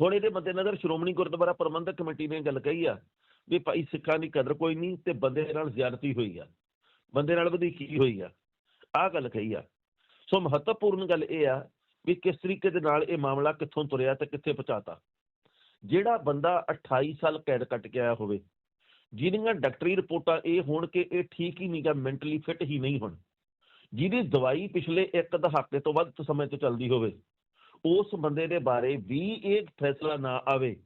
ਹੁਣ ਇਹਦੇ ਮੱਦੇਨਜ਼ਰ ਸ਼੍ਰੋਮਣੀ ਗੁਰਦੁਆਰਾ ਪ੍ਰਬੰਧਕ ਕਮੇਟੀ ਨੇ ਗੱਲ ਕਹੀ ਆ ਵੀ ਭਾਈ ਸਿੱਖਾਂ ਦੀ ਕਦਰ ਕੋਈ ਨਹੀਂ ਤੇ ਬੰਦੇ ਨਾਲ ਜ਼ਿਆਦਤੀ ਹੋਈ ਆ। ਬੰਦੇ ਨਾਲ ਵਧੀਕੀ ਹੋਈ ਆ, ਆਹ ਗੱਲ ਕਹੀ ਆ। ਸੋ ਮਹੱਤਵਪੂਰਨ ਗੱਲ ਇਹ ਆ ਵੀ ਕਿਸ ਤਰੀਕੇ ਦੇ ਨਾਲ ਇਹ ਮਾਮਲਾ ਕਿੱਥੋਂ ਤੁਰਿਆ ਤੇ ਕਿੱਥੇ ਪਹੁੰਚਾਤਾ। ਜਿਹੜਾ ਬੰਦਾ 28 ਸਾਲ ਕੈਦ ਕੱਟ ਕੇ ਆਇਆ ਹੋਵੇ, ਜਿਹਦੀਆਂ ਡਾਕਟਰੀ ਰਿਪੋਰਟਾਂ ਇਹ ਹੋਣ ਕਿ ਇਹ ਠੀਕ ਹੀ ਨਹੀਂਗਾ ਮੈਂਟਲੀ ਫਿੱਟ ਹੀ ਨਹੀਂ ਹੁਣ, ਜਿਹਦੀ ਦਵਾਈ ਪਿਛਲੇ ਇੱਕ ਦਹਾਕੇ ਤੋਂ ਵੱਧ ਸਮੇਂ ਤੋਂ ਚੱਲਦੀ ਹੋਵੇ, ਉਸ ਬੰਦੇ ਦੇ ਬਾਰੇ ਵੀ ਇਹ ਫੈਸਲਾ ਨਾ ਆਵੇ।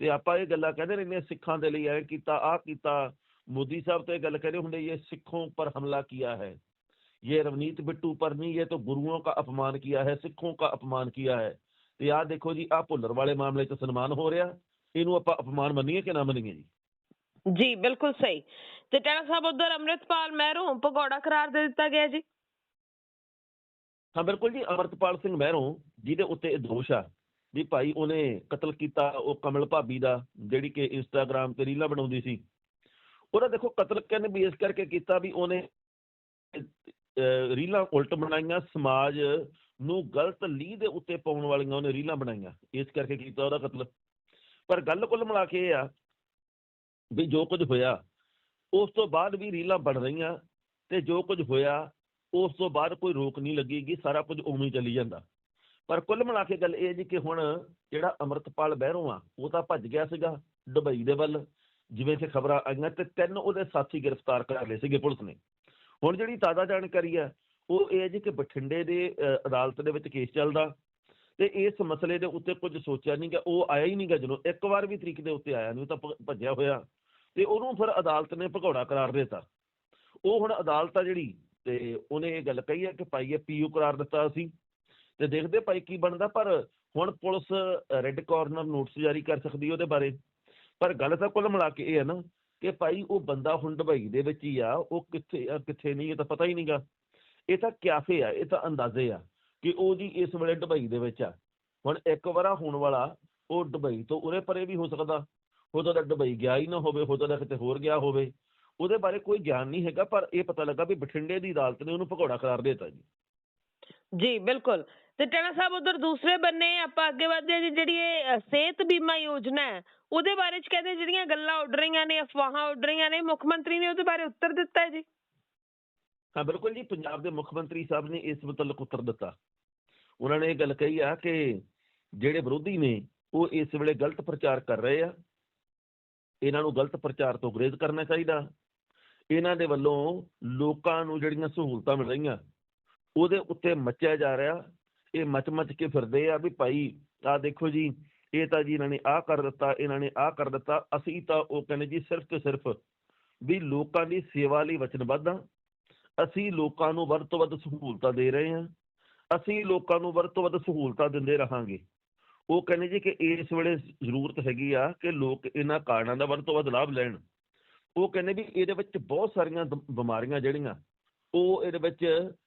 ਤੇ ਆਪਾਂ ਇਹ ਗੱਲਾਂ ਕਹਿੰਦੇ ਰਹਿੰਦੇ ਸਿੱਖਾਂ ਦੇ ਲਈ ਐ ਕੀਤਾ, ਆਹ ਕੀਤਾ ਮੋਦੀ ਸਾਹਿਬ ਤੇ ਇਹ ਗੱਲ ਕਹਿੰਦੇ ਹੁੰਦੇ ਇਹ ਸਿੱਖੋਂ ਪਰ ਹਮਲਾ किया है ये रवनीत बिट्टू पर नहीं ये तो गुरुओं का अपमान किया है ਸਿੱਖੋਂ का अपमान किया है ਤੇ ਆਹ ਦੇਖੋ ਜੀ ਆਹ ਭੁੱਲਰ ਵਾਲੇ ਮਾਮਲੇ 'ਚ ਸਨਮਾਨ ਹੋ ਰਿਹਾ ਇਹਨੂੰ ਆਪਾਂ ਅਪਮਾਨ ਮੰਨੀਏ ਕਿ ਨਾ ਮੰਨੀਏ ਜੀ
ਜੀ ਬਿਲਕੁਲ ਸਹੀ ਤੇ ਟਾਣਾ ਸਾਹਿਬ ਉਧਰ ਅੰਮ੍ਰਿਤਪਾਲ ਮਹਿਰੋਂ ਭਗੌੜਾ ਕਰਾਰ ਦੇ ਦਿੱਤਾ ਗਿਆ ਜੀ
ਹਾਂ ਬਿਲਕੁਲ ਜੀ ਅਮਰਤਪਾਲ ਸਿੰਘ ਮਹਿਰੋਂ ਜਿਹਦੇ ਉੱਤੇ ਇਹ ਦੋਸ਼ ਆ ਵੀ ਭਾਈ ਉਹਨੇ ਕਤਲ ਕੀਤਾ ਉਹ ਕਮਲ ਭਾਬੀ ਦਾ ਜਿਹੜੀ ਕਿ ਇੰਸਟਾਗ੍ਰam ਤੇ ਰੀਲਾਂ ਬਣਾਉਂਦੀ ਸੀ ਉਹਦਾ ਦੇਖੋ ਕਤਲ ਕਹਿੰਦੇ ਵੀ ਇਸ ਕਰਕੇ ਕੀਤਾ ਵੀ ਉਹਨੇ ਰੀਲਾਂ ਉਲਟ ਬਣਾਈਆਂ, ਸਮਾਜ ਨੂੰ ਗਲਤ ਲੀਹ ਦੇ ਉੱਤੇ ਪਾਉਣ ਵਾਲੀਆਂ ਉਹਨੇ ਰੀਲਾਂ ਬਣਾਈਆਂ, ਇਸ ਕਰਕੇ ਕੀਤਾ ਉਹਦਾ ਕਤਲ। ਪਰ ਗੱਲ ਕੁੱਲ ਮਿਲਾ ਕੇ ਇਹ ਆ ਵੀ ਜੋ ਕੁਝ ਹੋਇਆ, ਉਸ ਤੋਂ ਬਾਅਦ ਵੀ ਰੀਲਾਂ ਬਣ ਰਹੀਆਂ ਤੇ ਜੋ ਕੁਝ ਹੋਇਆ, ਉਸ ਤੋਂ ਬਾਅਦ ਕੋਈ ਰੋਕ ਨਹੀਂ ਲੱਗੇਗੀ, ਸਾਰਾ ਕੁਝ ਉਵੇਂ ਹੀ ਚੱਲੀ ਜਾਂਦਾ। ਪਰ ਕੁੱਲ ਮਿਲਾ ਕੇ ਗੱਲ ਇਹ ਜੀ ਕਿ ਹੁਣ ਜਿਹੜਾ ਅਮਰਤਪਾਲ ਬਹਿਰੋਂ ਆ, ਉਹ ਤਾਂ ਭੱਜ ਗਿਆ ਸੀਗਾ ਦੁਬਈ ਦੇ ਵੱਲ। ਜਿਵੇਂ ਕਿ ਖਬਰਾਂ ਆਈਆਂ ਤੇ ਤਿੰਨ ਉਹਦੇ ਸਾਥੀ ਗ੍ਰਿਫਤਾਰ ਕਰ ਲਏ ਸੀਗੇ ਪੁਲਿਸ ਨੇ। ਹੁਣ ਜਿਹੜੀ ਤਾਜ਼ਾ ਜਾਣਕਾਰੀ ਹੈ, ਉਹ ਇਹ ਹੈ ਜੀ ਕਿ ਬਠਿੰਡੇ ਦੇ ਅਦਾਲਤ ਦੇ ਵਿੱਚ ਕੇਸ ਚੱਲਦਾ ਤੇ ਇਸ ਮਸਲੇ ਦੇ ਉੱਤੇ ਕੁਝ ਸੋਚਿਆ ਨਹੀਂਗਾ ਉਹ ਆਇਆ ਹੀ ਨਹੀਂਗਾ ਜਦੋਂ ਇੱਕ ਵਾਰ ਵੀ ਤਰੀਕ ਦੇ ਉੱਤੇ ਆਇਆ ਨਹੀਂ ਤਾਂ ਭੱਜਿਆ ਹੋਇਆ। ਤੇ ਉਹਨੂੰ ਫਿਰ ਅਦਾਲਤ ਨੇ ਭਗੌੜਾ ਕਰਾਰ ਦਿੱਤਾ। ਉਹ ਹੁਣ ਅਦਾਲਤ ਆ ਜਿਹੜੀ, ਤੇ ਉਹਨੇ ਇਹ ਗੱਲ ਕਹੀ ਹੈ ਕਿ ਭਾਈ ਇਹ ਪੀਯੂ ਕਰਾਰ ਦਿੱਤਾ ਅਸੀਂ ਤੇ ਦੇਖਦੇ ਭਾਈ ਕੀ ਬਣਦਾ, ਪਰ ਹੁਣ ਪੁਲਿਸ ਰੈੱਡ ਕਾਰਨਰ ਨੋਟਿਸ ਜਾਰੀ ਕਰ ਸਕਦੀ ਉਹਦੇ ਬਾਰੇ। ਪਰ ਗੱਲ ਤਾਂ ਕੁੱਲ ਮਿਲਾ ਕੇ ਇਹ ਹੈ ਨਾ ਕਿ ਭਾਈ ਉਹ ਬੰਦਾ ਹੁਣ ਦੁਬਈ ਦੇ ਵਿੱਚ ਹੀ ਆ, ਉਹ ਕਿੱਥੇ ਆ ਕਿੱਥੇ ਨਹੀਂ, ਇਹ ਤਾਂ ਪਤਾ ਹੀ ਨਹੀਂਗਾ ਇਹ ਤਾਂ ਕਿਆਫੇ ਆ, ਇਹ ਤਾਂ ਅੰਦਾਜ਼ੇ ਆ ਕਿ ਉਹ ਜੀ ਇਸ ਵੇਲੇ ਦੁਬਈ ਦੇ ਵਿੱਚ ਆ। ਹੁਣ ਇੱਕ ਵਾਰਾ ਹੋਣ ਵਾਲਾ ਉਹ ਦੁਬਈ ਤੋਂ ਉਰੇ ਪਰੇ ਵੀ ਹੋ ਸਕਦਾ। ਹੋ ਸਕਦਾ ਦੁਬਈ ਗਿਆ ਹੀ ਨਾ ਹੋਵੇ ਹੋ ਸਕਦਾ ਕਿਤੇ ਹੋਰ ਗਿਆ ਹੋਵੇ, ਉਹਦੇ ਬਾਰੇ ਕੋਈ ਗਿਆਨ ਨਹੀਂ ਹੈਗਾ, ਪਰ ਇਹ ਪਤਾ ਲੱਗਾ ਵੀ ਬਠਿੰਡੇ ਦੀ ਅਦਾਲਤ ਨੇ ਉਹਨੂੰ ਭਗੌੜਾ ਕਰਾਰ ਦਿੱਤਾ ਜੀ।
ਜੀ, ਬਿਲਕੁਲ। ਤੇ ਟਾਣਾ ਸਾਹਿਬ ਉਧਰ ਦੂਸਰੇ ਬੰਨੇ ਆਪਾਂ ਅੱਗੇ ਵਧਦੇ ਜੀ, ਜਿਹੜੀ ਇਹ ਸਿਹਤ ਬੀਮਾ ਯੋਜਨਾ ਹੈ, ਉਹਦੇ ਬਾਰੇ ਚ ਕਹਿੰਦੇ ਜਿਹੜੀਆਂ ਗੱਲਾਂ ਉੱਡ ਰਹੀਆਂ ਨੇ, ਅਫਵਾਹਾਂ ਉੱਡ ਰਹੀਆਂ ਨੇ, ਮੁੱਖ ਮੰਤਰੀ ਨੇ ਉਹਦੇ ਬਾਰੇ ਉੱਤਰ ਦਿੱਤਾ ਹੈ ਜੀ।
ਹਾਂ, ਬਿਲਕੁਲ ਜੀ, ਪੰਜਾਬ ਦੇ ਮੁੱਖ ਮੰਤਰੀ ਸਾਹਿਬ ਨੇ ਇਸ ਮੁਤਲਕ ਉੱਤਰ ਦਿੱਤਾ। ਉਹਨਾਂ ਨੇ ਇਹ ਗੱਲ ਕਹੀ ਆ ਕਿ ਜਿਹੜੇ ਵਿਰੋਧੀ ਨੇ, ਉਹ ਇਸ ਵੇਲੇ ਗਲਤ ਪ੍ਰਚਾਰ ਕਰ ਰਹੇ ਆ। ਇਹਨਾਂ ਨੂੰ ਗਲਤ ਪ੍ਰਚਾਰ ਤੋਂ ਗੁਰੇਜ਼ ਕਰਨਾ ਚਾਹੀਦਾ। ਇਹਨਾਂ ਦੇ ਵੱਲੋਂ ਲੋਕਾਂ ਨੂੰ ਜਿਹੜੀਆਂ ਸਹੂਲਤਾਂ ਮਿਲ ਰਹੀਆਂ, ਉਹਦੇ ਉੱਤੇ ਮੱਚਿਆ ਜਾ ਰਿਹਾ। ਇਹ ਮਚ-ਮਚ ਕੇ ਫਿਰਦੇ ਆ ਵੀ ਭਾਈ ਆਹ ਦੇਖੋ ਜੀ ਇਹ ਤਾਂ ਜੀ ਇਹਨਾਂ ਨੇ ਆਹ ਕਰ ਦਿੱਤਾ ਇਹਨਾਂ ਨੇ ਆਹ ਕਰ ਦਿੱਤਾ ਅਸੀਂ ਤਾਂ ਉਹ ਕਹਿੰਦੇ ਜੀ ਸਿਰਫ ਤੇ ਸਿਰਫ ਵੀ ਲੋਕਾਂ ਦੀ ਸੇਵਾ ਲਈ ਵਚਨਬੱਧ ਹਾਂ। ਅਸੀਂ ਲੋਕਾਂ ਨੂੰ ਵੱਧ ਤੋਂ ਵੱਧ ਸਹੂਲਤਾਂ ਦੇ ਰਹੇ ਹਾਂ। ਅਸੀਂ ਲੋਕਾਂ ਨੂੰ ਵੱਧ ਤੋਂ ਵੱਧ ਸਹੂਲਤਾਂ ਦਿੰਦੇ ਰਹਾਂਗੇ। ਉਹ ਕਹਿੰਦੇ ਜੀ ਕਿ ਇਸ ਵੇਲੇ ਜ਼ਰੂਰਤ ਹੈਗੀ ਆ ਕਿ ਲੋਕ ਇਹਨਾਂ ਕਾਰਨਾਂ ਦਾ ਵੱਧ ਤੋਂ ਵੱਧ ਲਾਭ ਲੈਣ। ਉਹ ਕਹਿੰਦੇ ਵੀ ਇਹਦੇ ਵਿੱਚ ਬਹੁਤ ਸਾਰੀਆਂ ਬਿਮਾਰੀਆਂ ਜਿਹੜੀਆਂ ਉਹ ਇਹਦੇ ਵਿੱਚ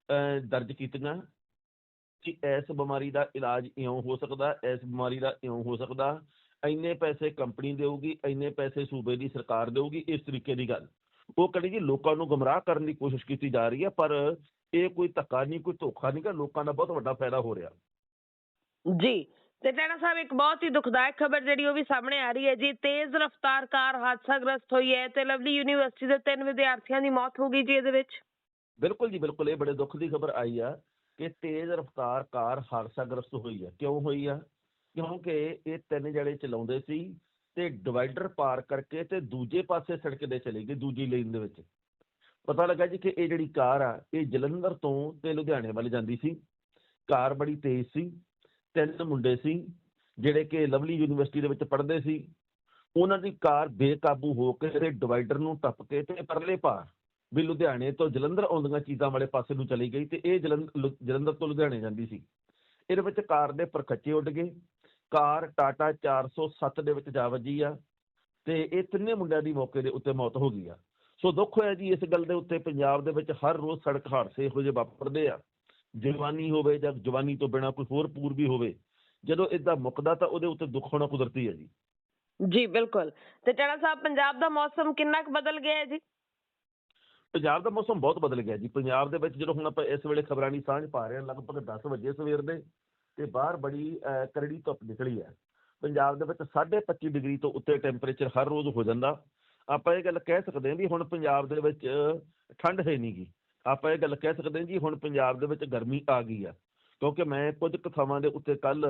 ਅਹ, ਦਰਜ ਕੀਤੀਆਂ। ਕਿ ਇਸ ਬਿਮਾਰੀ ਦਾ ਇਲਾਜ ਇਉਂ ਹੋ ਸਕਦਾ ਇਸ ਬਿਮਾਰੀ ਦਾ ਇਉਂ ਹੋ ਸਕਦਾ ਇੰਨੇ ਪੈਸੇ ਕੰਪਨੀ ਦੇਊਗੀ ਇੰਨੇ ਪੈਸੇ ਸੂਬੇ ਦੀ ਸਰਕਾਰ ਦੇਊਗੀ ਇਸ ਤਰੀਕੇ ਦੀ ਗੱਲ। ਉਹ ਕਹਿੰਦੇ ਜੀ ਲੋਕਾਂ ਨੂੰ ਗੁੰਮਰਾਹ ਕਰਨ ਦੀ ਕੋਸ਼ਿਸ਼ ਕੀਤੀ ਜਾ ਰਹੀ ਹੈ ਪਰ ਇਹ ਕੋਈ ਧੱਕਾ ਨਹੀਂ ਕੋਈ ਧੋਖਾ ਨਹੀਂ ਗਾ ਲੋਕਾਂ ਦਾ ਬਹੁਤ ਵੱਡਾ ਫਾਇਦਾ ਹੋ ਰਿਹਾ।
ਜੀ ਤੇ ਟਾਣਾ ਸਾਹਿਬ ਇੱਕ ਬਹੁਤ ਹੀ ਦੁਖਦਾਇਕ ਖਬਰ ਜਿਹੜੀ ਉਹ ਵੀ ਸਾਹਮਣੇ ਆ ਰਹੀ ਹੈ ਜੀ ਤੇਜ਼ ਰਫ਼ਤਾਰ ਕਾਰ ਹਾਦਸਾਗ੍ਰਸਤ ਹੋਈ ਹੈ ਤੇ ਲਵਲੀ ਯੂਨੀਵਰਸਿਟੀ ਦੇ ਤਿੰਨ ਵਿਦਿਆਰਥੀਆਂ ਦੀ ਮੌਤ ਹੋ ਗਈ ਜੀ ਇਹਦੇ ਵਿੱਚ।
ਬਿਲਕੁਲ ਜੀ ਬਿਲਕੁਲ ਇਹ ਬੜੇ ਦੁੱਖ ਦੀ ਖਬਰ ਆਈ ਆ। ਕਿ ਤੇਜ਼ ਰਫ਼ਤਾਰ ਕਾਰ ਹਾਦਸਾਗ੍ਰਸਤ ਹੋਈ ਹੈ। ਕਿਉਂ ਹੋਈ ਆ? ਕਿਉਂਕਿ ਇਹ ਤਿੰਨ ਜਣੇ ਚਲਾਉਂਦੇ ਸੀ ਤੇ ਡਿਵਾਈਡਰ ਪਾਰ ਕਰਕੇ ਤੇ ਦੂਜੇ ਪਾਸੇ ਸੜਕ ਦੇ ਚਲੇ ਗਏ, ਦੂਜੀ ਲੇਨ ਦੇ ਵਿੱਚ। ਪਤਾ ਲੱਗਾ ਜੀ ਕਿ ਇਹ ਜਿਹੜੀ ਕਾਰ ਆ, ਇਹ ਜਲੰਧਰ ਤੋਂ ਤੇ ਲੁਧਿਆਣੇ ਵੱਲ ਜਾਂਦੀ ਸੀ। ਕਾਰ ਬੜੀ ਤੇਜ਼ ਸੀ, ਤਿੰਨ ਮੁੰਡੇ ਸੀ, ਜਿਹੜੇ ਕਿ ਲਵਲੀ ਯੂਨੀਵਰਸਿਟੀ ਦੇ ਵਿੱਚ ਪੜ੍ਹਦੇ ਸੀ। ਉਹਨਾਂ ਦੀ ਕਾਰ ਬੇਕਾਬੂ ਹੋ ਕੇ ਤੇ ਡਿਵਾਈਡਰ ਨੂੰ ਟੱਪ ਕੇ ਤੇ ਪਰਲੇ ਪਾਰ ਵੀ ਲੁਧਿਆਣੇ ਤੋਂ ਜਲੰਧਰ ਆਉਂਦੀਆਂ ਚੀਜ਼ਾਂ ਵਾਲੇ ਪਾਸੇ ਨੂੰ ਚਲੀ ਗਈ ਤੇ ਇਹ ਜਲੰਧਰ ਤੋਂ ਲੁਧਿਆਣੇ ਜਾਂਦੀ ਸੀ। ਇਹਦੇ ਵਿੱਚ ਕਾਰ ਦੇ ਪਰਖੱਚੇ ਉੱਡ ਗਏ। ਕਾਰ ਟਾਟਾ 407 ਦੇ ਵਿੱਚ ਜਾ ਵੱਜੀ ਆ ਤੇ ਇਹ ਤਿੰਨੇ ਮੁੰਡਿਆਂ ਦੀ ਮੌਕੇ ਦੇ ਉੱਤੇ ਮੌਤ ਹੋ ਗਈ ਆ। ਸੋ ਦੁੱਖ ਹੋਇਆ ਜੀ ਇਸ ਗੱਲ ਦੇ ਉੱਤੇ ਪੰਜਾਬ ਦੇ ਵਿੱਚ ਹਰ ਰੋਜ਼ ਸੜਕ ਹਾਦਸੇ ਇਹੋ ਜਿਹੇ ਵਾਪਰਦੇ ਆ। ਜਵਾਨੀ ਹੋਵੇ ਜਾਂ ਜਵਾਨੀ ਤੋਂ ਬਿਨਾ ਕੋਈ ਹੋਰ ਪੂਰਬੀ ਹੋਵੇ, ਜਦੋਂ ਇਦਾਂ ਮੁੱਕਦਾ ਤਾਂ ਉਹਦੇ ਉੱਤੇ ਦੁੱਖ ਹੋਣਾ ਕੁਦਰਤੀ ਹੈ ਜੀ।
ਜੀ ਬਿਲਕੁਲ। ਤੇ ਟੈਣਾ ਸਾਹਿਬ, ਪੰਜਾਬ ਦਾ ਮੌਸਮ ਕਿੰਨਾ ਕੁ ਬਦਲ ਗਿਆ ਹੈ ਜੀ?
ਪੰਜਾਬ ਦਾ ਮੌਸਮ ਬਹੁਤ ਬਦਲ ਗਿਆ ਜੀ। ਪੰਜਾਬ ਦੇ ਵਿੱਚ ਜਦੋਂ ਹੁਣ ਆਪਾਂ ਇਸ ਵੇਲੇ ਖਬਰਾਂ ਦੀ ਸਾਂਝ ਪਾ ਰਹੇ ਹਾਂ, ਲਗਭਗ 10 ਵਜੇ ਸਵੇਰ ਦੇ ਤੇ ਬਾਹਰ ਬੜੀ ਕਰੜੀ ਧੁੱਪ ਨਿਕਲੀ ਹੈ। ਪੰਜਾਬ ਦੇ ਵਿੱਚ 25 ਡਿਗਰੀ ਤੋਂ ਉੱਤੇ ਟੈਂਪਰੇਚਰ ਹਰ ਰੋਜ਼ ਹੋ ਜਾਂਦਾ। ਆਪਾਂ ਇਹ ਗੱਲ ਕਹਿ ਸਕਦੇ ਹਾਂ ਵੀ ਹੁਣ ਪੰਜਾਬ ਦੇ ਵਿੱਚ ਠੰਡ ਹੈ ਨਹੀਂਗੀ ਆਪਾਂ ਇਹ ਗੱਲ ਕਹਿ ਸਕਦੇ ਹਾਂ ਜੀ ਹੁਣ ਪੰਜਾਬ ਦੇ ਵਿੱਚ ਗਰਮੀ ਆ ਗਈ ਆ। ਕਿਉਂਕਿ ਮੈਂ ਕੁਝ ਕੁ ਥਾਵਾਂ ਦੇ ਉੱਤੇ ਕੱਲ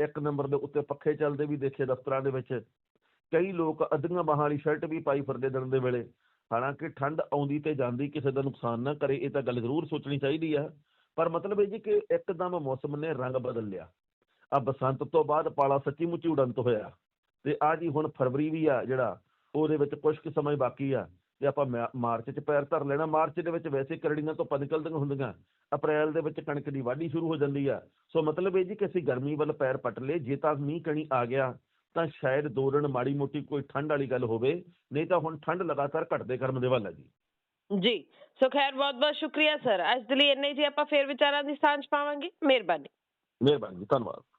ਇੱਕ ਨੰਬਰ ਦੇ ਉੱਤੇ ਪੱਖੇ ਚੱਲਦੇ ਵੀ ਦੇਖੇ ਦਫ਼ਤਰਾਂ ਦੇ ਵਿੱਚ। ਕਈ ਲੋਕ ਅੱਧੀਆਂ ਬਾਹਾਂ ਵਾਲੀ ਸ਼ਰਟ ਵੀ ਪਾਈ ਫਿਰਦੇ ਦਿਨ ਦੇ ਵੇਲੇ। ਹਾਲਾਂਕਿ ਠੰਡ ਆਉਂਦੀ ਤੇ ਜਾਂਦੀ, ਕਿਸੇ ਦਾ ਨੁਕਸਾਨ ਨਾ ਕਰੇ, ਇਹ ਤਾਂ ਗੱਲ ਜ਼ਰੂਰ ਸੋਚਣੀ ਚਾਹੀਦੀ ਆ। ਪਰ ਮਤਲਬ ਇਹ ਜੀ ਕਿ ਇੱਕਦਮ ਮੌਸਮ ਨੇ ਰੰਗ ਬਦਲ ਲਿਆ। ਆ ਬਸੰਤ ਤੋਂ ਬਾਅਦ ਪਾਲਾ ਸੱਚੀ ਮੁੱਚੀ ਉਡੰਤ ਹੋਇਆ। ਤੇ ਆ ਜੀ ਹੁਣ ਫਰਵਰੀ ਵੀ ਆ ਜਿਹੜਾ, ਉਹਦੇ ਵਿੱਚ ਕੁਝ ਕੁ ਸਮਾਂ ਬਾਕੀ ਆ। ਤੇ ਆਪਾਂ ਮਾ- ਮਾਰਚ 'ਚ ਪੈਰ ਧਰ ਲੈਣਾ। ਮਾਰਚ ਦੇ ਵਿੱਚ ਵੈਸੇ ਕਰੜੀਆਂ ਤੋਂ ਨਿਕਲਦੀਆਂ ਹੁੰਦੀਆਂ। ਅਪ੍ਰੈਲ ਦੇ ਵਿੱਚ ਕਣਕ ਦੀ ਵਾਢੀ ਸ਼ੁਰੂ ਹੋ ਜਾਂਦੀ ਆ। ਸੋ ਮਤਲਬ ਇਹ ਜੀ ਕਿ ਅਸੀਂ ਗਰਮੀ ਵੱਲ ਪੈਰ ਪੱਟ ਲਏ। ਜੇ ਤਾਂ ਮੀਂਹ ਕਣੀ ਆ ਗਿਆ ਤਾਂ ਸ਼ਾਇਦ ਦੋ ਦਿਨ ਮਾੜੀ ਮੋਟੀ ਕੋਈ ਠੰਡ ਵਾਲੀ ਗੱਲ ਹੋਵੇ ਨਹੀਂ ਤਾਂ ਹੁਣ ਠੰਡ ਲਗਾਤਾਰ ਘਟਦੇ ਕਰਮ ਦੇ ਵੱਲ ਹੈ ਜੀ।
ਜੀ ਸੋ ਖੈਰ ਬਹੁਤ ਬਹੁਤ ਸ਼ੁਕਰੀਆ ਸਰ। ਅੱਜ ਦੇ ਲਈ ਇੰਨੇ ਜੀ ਆਪਾਂ ਫੇਰ ਵਿਚਾਰਾਂ ਦੀ ਸਾਂਝ ਪਾਵਾਂਗੇ। ਮਿਹਰਬਾਨੀ।
ਮਿਹਰਬਾਨੀ ਧੰਨਵਾਦ।